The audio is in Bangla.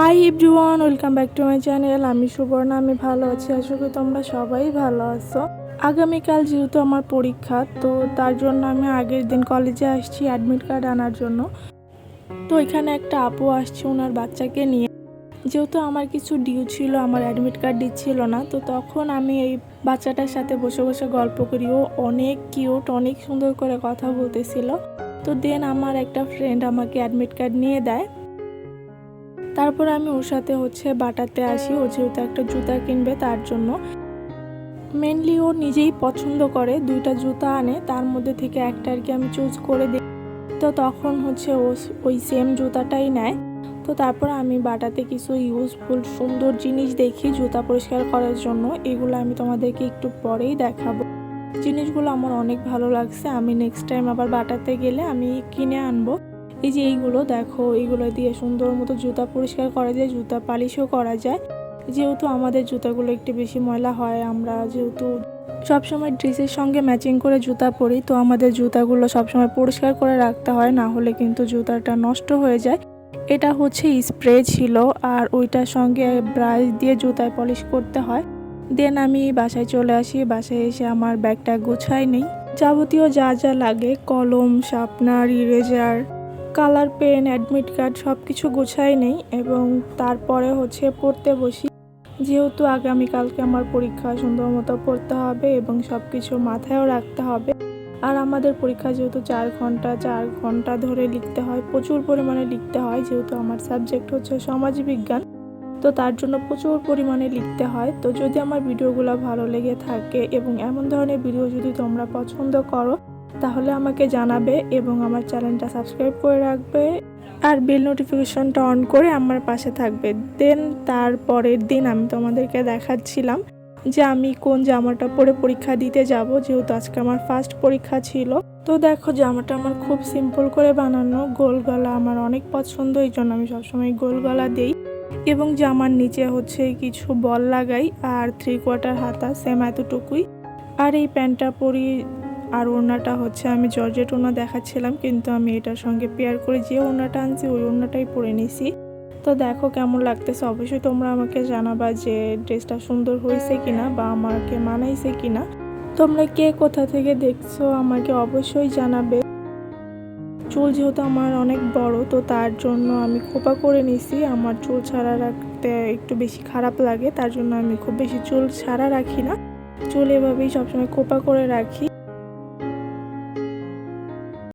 Hi everyone welcome back to my channel আমি সুবর্ণা, আমি ভালো আছি। আশা করি তোমরা সবাই ভালো আছো। আগামীকাল যেহেতু আমার পরীক্ষা, তো তার জন্য আমি আগের দিন কলেজে আসছি অ্যাডমিট কার্ড আনার জন্য। তো এখানে একটা আপু আসছে ওনার বাচ্চাকে নিয়ে। যেহেতু আমার কিছু ডিউ ছিল, আমার অ্যাডমিট কার্ড দিচ্ছিল না, তো তখন আমি এই বাচ্চাটার সাথে বসে বসে গল্প করি। ও অনেক কিউট অনেক সুন্দর করে কথা বলতেছিল। তো দেন আমার একটা ফ্রেন্ড আমাকে অ্যাডমিট কার্ড নিয়ে দেয়। তারপর আমি ওর সাথে হচ্ছে বাটাতে আসি। ও যেহেতু একটা জুতা কিনবে তার জন্য। মেনলি ও নিজেই পছন্দ করে, দুইটা জুতা আনে। তার মধ্যে থেকে একটা আর কি আমি চুজ করে দিই তো তখন হচ্ছে ও ওই সেম জুতাটাই নেয়। তো তারপর আমি বাটাতে কিছু ইউজফুল সুন্দর জিনিস দেখি জুতা পরিষ্কার করার জন্য। এগুলো আমি তোমাদেরকে একটু পরেই দেখাবো। জিনিসগুলো আমার অনেক ভালো লাগছে। আমি নেক্সট টাইম আবার বাটাতে গেলে আমি কিনে আনব। এই যে এইগুলো দেখো, এইগুলো দিয়ে সুন্দর মতো জুতা পরিষ্কার করা যায়, জুতা পালিশও করা যায়। যেহেতু আমাদের জুতাগুলো একটু বেশি ময়লা হয়, আমরা যেহেতু সবসময় ড্রেসের সঙ্গে ম্যাচিং করে জুতা পরি, তো আমাদের জুতাগুলো সবসময় পরিষ্কার করে রাখতে হয়, না হলে কিন্তু জুতাটা নষ্ট হয়ে যায়। এটা হচ্ছে স্প্রে ছিল, আর ওইটার সঙ্গে ব্রাশ দিয়ে জুতায় পলিশ করতে হয়। দেন আমি বাসায় চলে আসি, বাসায় এসে আমার ব্যাগটা গুছাই নেই। যাবতীয় যা যা লাগে, কলম, sharpener, eraser colour pen, admit card সব কিছু গুছাই নেই এবং তারপরে হচ্ছে পড়তে বসি। যেহেতু আগামীকালকে আমার পরীক্ষা সুন্দর মতো পড়তে হবে এবং সব কিছু মাথায়ও রাখতে হবে। আর আমাদের পরীক্ষা যেহেতু চার ঘণ্টা চার ঘণ্টা ধরে লিখতে হয়, প্রচুর পরিমাণে লিখতে হয়, যেহেতু আমার সাবজেক্ট হচ্ছে সমাজবিজ্ঞান তো তার জন্য প্রচুর পরিমাণে লিখতে হয়। তো যদি আমার ভিডিওগুলো ভালো লেগে থাকে এবং এমন ধরনের ভিডিও যদি তোমরা পছন্দ করো তাহলে আমাকে জানাবে এবং আমার চ্যানেলটা সাবস্ক্রাইব করে রাখবে আর বেল নোটিফিকেশনটা অন করে আমার পাশে থাকবে। দেন তারপরের দিন আমি তোমাদেরকে দেখাচ্ছিলাম যে আমি কোন জামাটা পরে পরীক্ষা দিতে যাব, যেহেতু আজকে আমার ফার্স্ট পরীক্ষা ছিল। তো দেখো, জামাটা আমার খুব সিম্পল করে বানানো। গোল গলা আমার অনেক পছন্দ, এই জন্য আমি সবসময় গোল গলা দিই। এবং জামার নিচে হচ্ছে কিছু বল লাগাই, আর থ্রি কোয়ার্টার হাতা সেম এতটুকুই। আর এই প্যান্টটা পরি আর ওড়নাটা হচ্ছে, আমি জর্জেট ওড়না দেখাচ্ছিলাম, কিন্তু আমি এটার সঙ্গে পেয়ার করে যে ওড়নাটা আনছি, ওই ওড়নাটাই পরে নিছি। তো দেখো কেমন লাগতেছে। অবশ্যই তোমরা আমাকে জানাবা যে ড্রেসটা সুন্দর হয়েছে কিনা বা আমাকে মানাইছে কিনা। তোমরা কে কোথা থেকে দেখছ আমাকে অবশ্যই জানাবে। চুল যেহেতু আমার অনেক বড়, তো তার জন্য আমি খোপা করে নিছি। আমার চুল ছাড়া রাখতে একটু বেশি খারাপ লাগে, তার জন্য আমি খুব বেশি চুল ছাড়া রাখি না। চুল এভাবেই সবসময় খোপা করে রাখি।